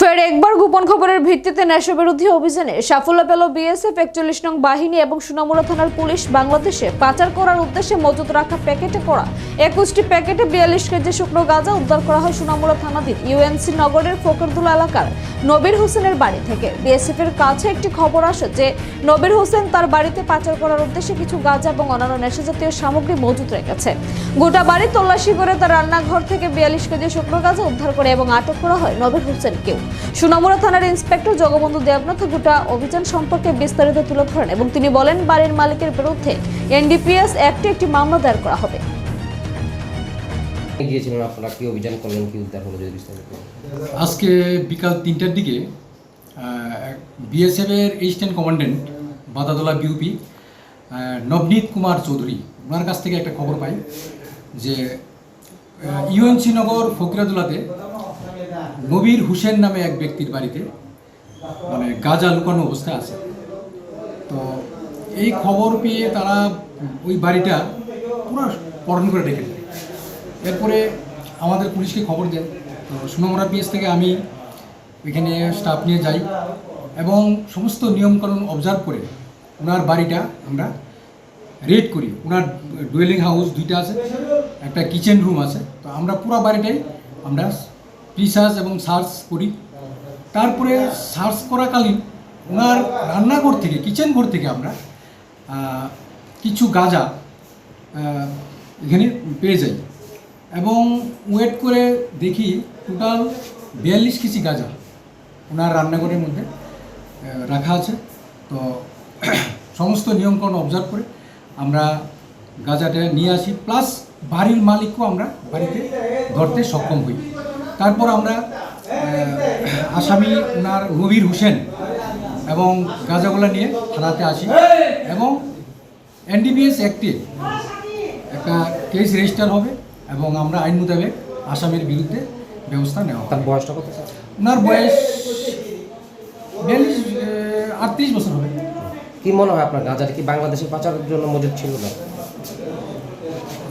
ফের একবার গোপন খবরের ভিত্তিতে নেশা বিরোধী অভিযানে সাফল্য পেল বিএসএফ একচল্লিশ নং বাহিনী এবং সুনামুরা থানার পুলিশ বাংলাদেশে পাচার করার উদ্দেশ্যে মজুত রাখা প্যাকেটে করা একুশটি প্যাকেটে বিয়াল্লিশ কেজি শুকনো গাঁজা উদ্ধার করা হয় সুনামুরা থানাধীন ইউএনসি নগরের ফকরদুলা এলাকার নবীর হোসেনের বাড়ি থেকে। বিএসএফ এর কাছে একটি খবর আসে যে নবীর হোসেন তার বাড়িতে পাচার করার উদ্দেশ্যে কিছু গাঁজা এবং অন্যান্য নেশাজাতীয় সামগ্রী মজুত রেখেছে। গোটা বাড়ি তল্লাশি করে তার রান্নাঘর থেকে বিয়াল্লিশ কেজি শুকনো গাঁজা উদ্ধার করে এবং আটক করা হয় নবীর হোসেনকেও। সুনামুরা থানার ইন্সপেক্টর জগবন্ধু দেবনাথ গোটা অভিযান সম্পর্কে বিস্তারিত তুলে ধরেন এবং তিনি বলেন বাড়ির মালিকের বিরুদ্ধে এনডিপিএস অ্যাক্টে একটি মামলা দায়ের করা হবে। গিয়েছিলেন আপনারা কি অভিযান করলেন কি উদ্ধার হলো যদি বিস্তারিত আজকে বিকাল তিনটার দিকে বিএসএফের এসিস্ট্যান্ট কমান্ড্যান্ট বাদাদোলা বিউপি নবনীত কুমার চৌধুরী ওনার কাছ থেকে একটা খবর পাই যে ইউএনসি নগর ফকিরাদুলাতে নবীর হুসেন নামে এক ব্যক্তির বাড়িতে মানে গাজা লুকানো অবস্থায় আছে। তো এই খবর পেয়ে তারা ওই বাড়িটা পুরো পরণ করে রেখে দেয়। এরপরে আমাদের পুলিশকে খবর দেয়। তো সুনামরা পিএস থেকে আমি এখানে স্টাফ নিয়ে যাই এবং সমস্ত নিয়মকানুন অবজার্ভ করে ওনার বাড়িটা আমরা রেড করি। ওনার ডুয়েলিং হাউস দুইটা আছে, একটা কিচেন রুম আছে। তো আমরা পুরো বাড়িটাই আমরা রিসার্চ এবং সার্চ করি। তারপরে সার্চ করাকালীন ওনার রান্নাঘর থেকে কিচেন ঘর থেকে আমরা কিছু গাঁজা এখানে পেয়ে যাই। এবং ওয়েট করে দেখি টোটাল বিয়াল্লিশ কেজি গাঁজা ওনার রান্নাঘরের মধ্যে রাখা আছে। তো সমস্ত নিয়মকানুন অবজার্ভ করে আমরা গাঁজাটা নিয়ে আসি। প্লাস বাড়ির মালিককেও আমরা বাড়িতে ধরতে সক্ষম হই। তারপর আমরা আসামি ওনার নবীর হোসেন এবং গাঁজাগুলো নিয়ে থানাতে আসি এবং এনডিপিএস অ্যাক্টে একটা কেস রেজিস্টার হবে এবং আমরা আইন মোতাবেক আসামের বিরুদ্ধে ব্যবস্থা নেওয়া তার বয়সটা কত ওনার বয়স বিয়াল্লিশ আটত্রিশ বছর হবে। কি মনে হয় আপনার গাঁজাটা কি বাংলাদেশে পাচারের জন্য মজুদ ছিল না?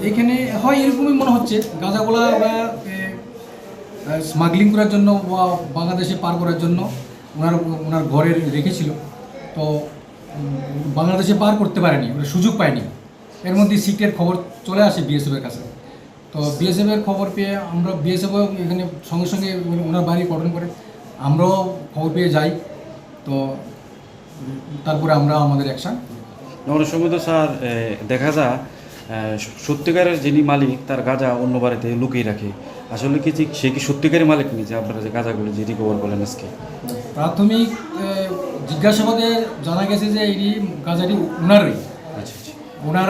এখানে হয় এরকমই মনে হচ্ছে গাঁজাগুলা ওরা স্মাগলিং করার জন্য বা বাংলাদেশে পার করার জন্য ওনার ওনার ঘরে রেখেছিল। তো বাংলাদেশে পার করতে পারেনি ওরা সুযোগ পায়নি। এর মধ্যে সিটের খবর চলে আসে বিএসএফের কাছে। তো বিএসএফের খবর পেয়ে আমরা বিএসএফও এখানে সঙ্গে সঙ্গে ওনার বাড়ি গঠন করে, আমরাও খবর পেয়ে যাই। তো, তারপরে আমরা আমাদের অ্যাকশান তো স্যার দেখা যায় সত্যিকারের যিনি মালিক, তার গাঁজা অন্য বাড়িতে লুকিয়ে রাখে। আসলে কি ঠিক? সে কি সত্যিকারী মালিক নেই যে আপনারা যে গাঁজাগুলো যে রিকভার করলেন আজকে? প্রাথমিক জিজ্ঞাসাবাদে জানা গেছে যে এই গাঁজাটি ওনারই আচ্ছা আচ্ছা। ওনার